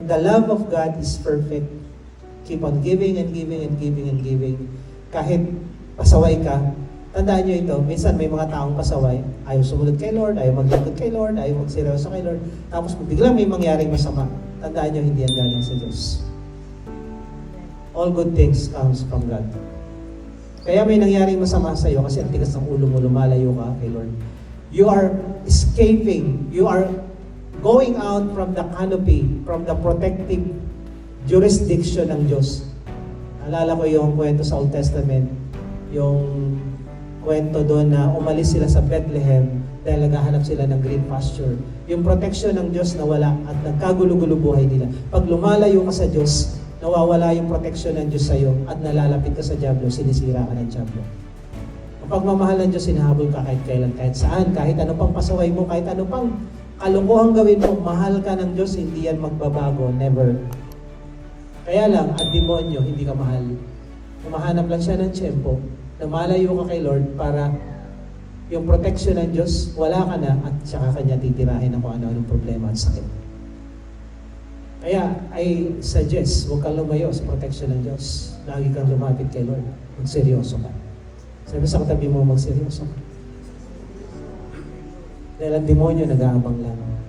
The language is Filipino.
The love of God is perfect. Keep on giving and giving and giving and giving. Kahit pasaway ka, tandaan nyo ito, minsan may mga taong pasaway, ayaw sumunod kay Lord, ayaw maglingkod kay Lord, ayaw magseryoso kay Lord, tapos biglang may mangyaring masama, tandaan nyo, hindi yan galing sa Diyos. All good things comes from God. Kaya may nangyaring masama sa iyo kasi ang tigas ng ulo mo, lumalayo ka kay Lord. You are escaping, you are going out from the canopy, from the protective jurisdiction ng Diyos. Alala ko yung kwento sa Old Testament, yung kwento doon na umalis sila sa Bethlehem dahil naghahanap sila ng green pasture. Yung protection ng Diyos nawala at nagkagulo-gulo buhay nila. Pag lumalayo ka sa Diyos, nawawala yung protection ng Diyos sa iyo at nalalapit ka sa Diablo, sinisira ka ng Diablo. Ang pagmamahal ng Diyos, sinahabol ka kahit kailan, kahit saan, kahit ano pang pasaway mo, kahit ano pang kalokohan gawin mo, mahal ka ng Diyos, hindi yan magbabago, never. Kaya lang, ang demonyo, hindi ka mahal. Kumahanap lang siya ng tiyempo, na malayo ka kay Lord para yung protection ng Diyos, wala ka na at saka kanya titirahin ang kung ano-anong problema at sakit. Kaya, I suggest, huwag kang lumayo sa protection ng Diyos. Lagi kang lumapit kay Lord. Magseryoso ka. Sabi sa katabi mo, magseryoso ka. Dahil ang demonyo nag-aabang lang.